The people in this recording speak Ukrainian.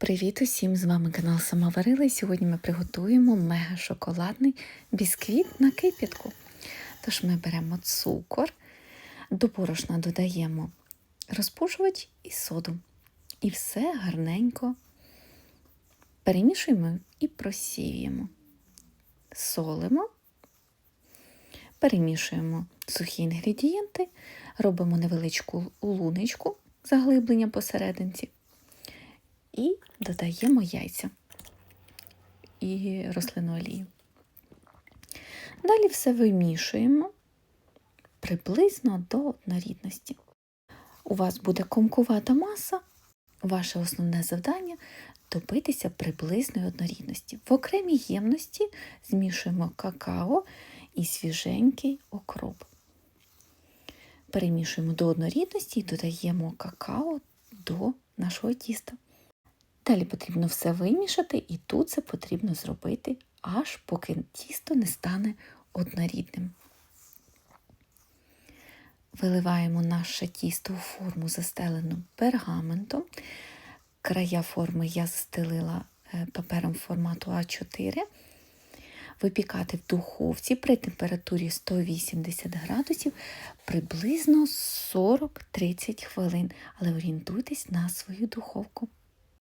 Привіт усім! З вами канал Сама Варила і сьогодні ми приготуємо мега-шоколадний бісквіт на кип'ятку. Тож ми беремо цукор, до борошна додаємо розпушувач і соду. І все гарненько перемішуємо і просіюємо. Солимо, перемішуємо сухі інгредієнти, робимо невеличку луночку заглиблення посерединці і додаємо яйця і рослинну олію. Далі все вимішуємо приблизно до однорідності. У вас буде комкувата маса, ваше основне завдання добитися приблизної однорідності. В окремій ємності змішуємо какао і свіженький окроп. Перемішуємо до однорідності і додаємо какао до нашого тіста. Далі потрібно все вимішати, і тут це потрібно зробити, аж поки тісто не стане однорідним. Виливаємо наше тісто у форму, застелену пергаментом. Края форми я застелила е, папером формату А4. Випікати в духовці при температурі 180 градусів приблизно 40-30 хвилин, але орієнтуйтесь на свою духовку.